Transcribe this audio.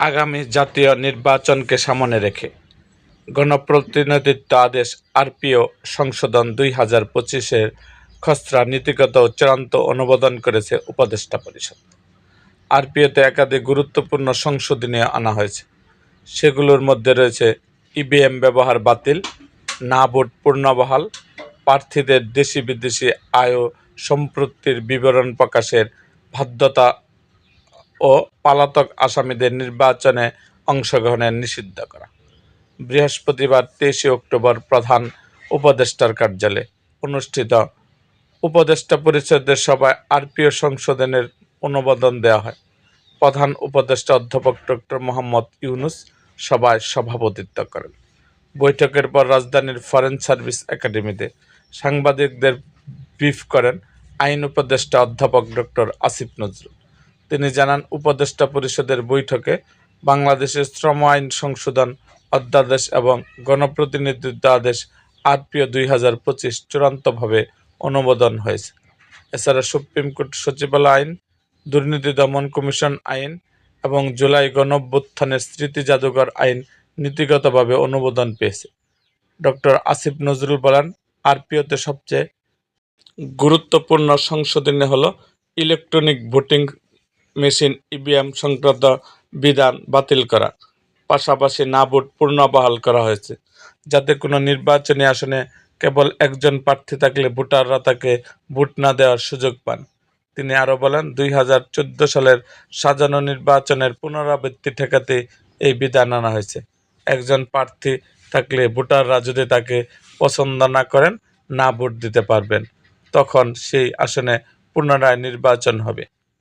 আগামী জাতীয় নির্বাচনকে সামনে রেখে গণপ্রতিনিধিত্ব আদেশ আরপিও সংশোধন দুই হাজার পঁচিশের খসড়া নীতিগত চূড়ান্ত অনুমোদন করেছে উপদেষ্টা পরিষদ। আরপিওতে একাধিক গুরুত্বপূর্ণ সংশোধনী আনা হয়েছে। সেগুলোর মধ্যে রয়েছে ইভিএম ব্যবহার বাতিল, না ভোট পূর্ণবহাল, প্রার্থীদের দেশি বিদেশি আয় সম্পত্তির বিবরণ প্রকাশের বাধ্যতা ও পলাতক আসামিদের নির্বাচনে অংশগ্রহণে নিষিদ্ধ করা। বৃহস্পতিবার তেইশে অক্টোবর প্রধান উপদেষ্টার কার্যালয়ে অনুষ্ঠিত উপদেষ্টা পরিষদের সভায় আরপিও সংশোধনের অনুমোদন দেওয়া হয়। প্রধান উপদেষ্টা অধ্যাপক ডক্টর মোহাম্মদ ইউনুস সভায় সভাপতিত্ব করেন। বৈঠকের পর রাজধানীর ফরেন সার্ভিস একাডেমিতে সাংবাদিকদের ব্রিফ করেন আইন উপদেষ্টা অধ্যাপক ডক্টর আসিফ নজরুল। তিনি জানান, উপদেষ্টা পরিষদের বৈঠকে বাংলাদেশের শ্রম আইন সংশোধন অধ্যাদেশ এবং গণপ্রতিনিধিত্ব আদেশ আরপিও দুই হাজার পঁচিশ চূড়ান্তভাবে অনুমোদন হয়েছে। এছাড়া সুপ্রিম কোর্ট সচিবালয় আইন, দুর্নীতি দমন কমিশন আইন এবং জুলাই গণঅভ্যুত্থানের স্মৃতি জাদুঘর আইন নীতিগতভাবে অনুমোদন পেয়েছে। ডক্টর আসিফ নজরুল বলেন, আরপিওতে সবচেয়ে গুরুত্বপূর্ণ সংশোধনী হলো ইলেকট্রনিক ভোটিং মেশিন ইভিএম সংক্রান্ত বিধান বাতিল করা। পাশাপাশি না ভোট পুনর্বহাল করা হয়েছে। যাতে কোনো নির্বাচনী আসনে কেবল একজন প্রার্থী থাকলে ভোটাররা তাকে ভোট না দেওয়ার সুযোগ পান। তিনি আরও বলেন, দুই হাজার চোদ্দ সালের সাজানো নির্বাচনের পুনরাবৃত্তি ঠেকাতে এই বিধান আনা হয়েছে। একজন প্রার্থী থাকলে ভোটাররা যদি তাকে পছন্দ না করেন, না ভোট দিতে পারবেন, তখন সেই আসনে পুনরায় নির্বাচন হবে।